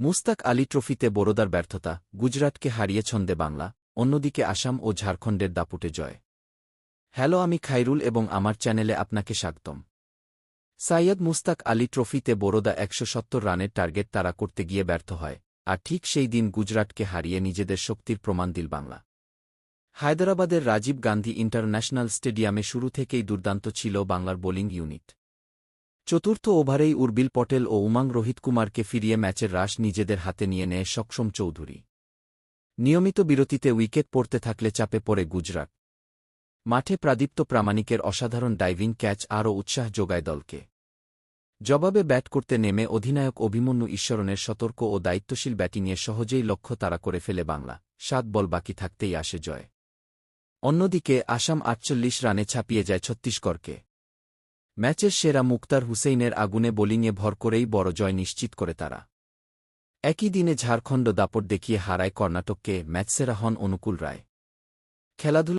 মুস্তাক আলী ট্রফিতে বরোদার ব্যর্থতা, গুজরাটকে হারিয়ে ছন্দে বাংলা, অন্যদিকে আসাম ও ঝাড়খণ্ডের দাপুটে জয়। হ্যালো, আমি খাইরুল এবং আমার চ্যানেলে আপনাকে স্বাগতম। সাইয়দ মুস্তাক আলী ট্রফিতে বরোদা একশো রানের টার্গেট তারা করতে গিয়ে ব্যর্থ হয়, আর ঠিক সেই দিন গুজরাটকে হারিয়ে নিজেদের শক্তির প্রমাণ দিল বাংলা। হায়দরাবাদের রাজীব গান্ধী ইন্টারন্যাশনাল স্টেডিয়ামে শুরু থেকেই দুর্দান্ত ছিল বাংলার বোলিং ইউনিট। চতুর্থ ওভারেই উর্বিল পটেল ও উমাং রোহিত কুমারকে ফিরিয়ে ম্যাচের রাশ নিজেদের হাতে নিয়ে নেয় সক্ষম চৌধুরী। নিয়মিত বিরতিতে উইকেট পড়তে থাকলে চাপে পড়ে গুজরাট। মাঠে প্রাদীপ্ত প্রামাণিকের অসাধারণ ডাইভিং ক্যাচ আরও উৎসাহ যোগায় দলকে। জবাবে ব্যাট করতে নেমে অধিনায়ক অভিমন্যু ঈশ্বরনের সতর্ক ও দায়িত্বশীল ব্যাটিংয়ে সহজেই লক্ষ্য তারা করে ফেলে বাংলা। সাত বল বাকি থাকতেই আসে জয়। অন্যদিকে আসাম আটচল্লিশ রানে ছাপিয়ে যায় ছত্তিশগড়কে। ম্যাচের সেরা মুক্তার হুসেইনের আগুনে বোলিংয়ে ভর করেই বড় জয় নিশ্চিত করে তারা। একই দিনে ঝাড়খণ্ড দাপট দেখিয়ে হারায় কর্ণাটককে ম্যাচসেরা হন অনুকূল রায়। খেলাধুলা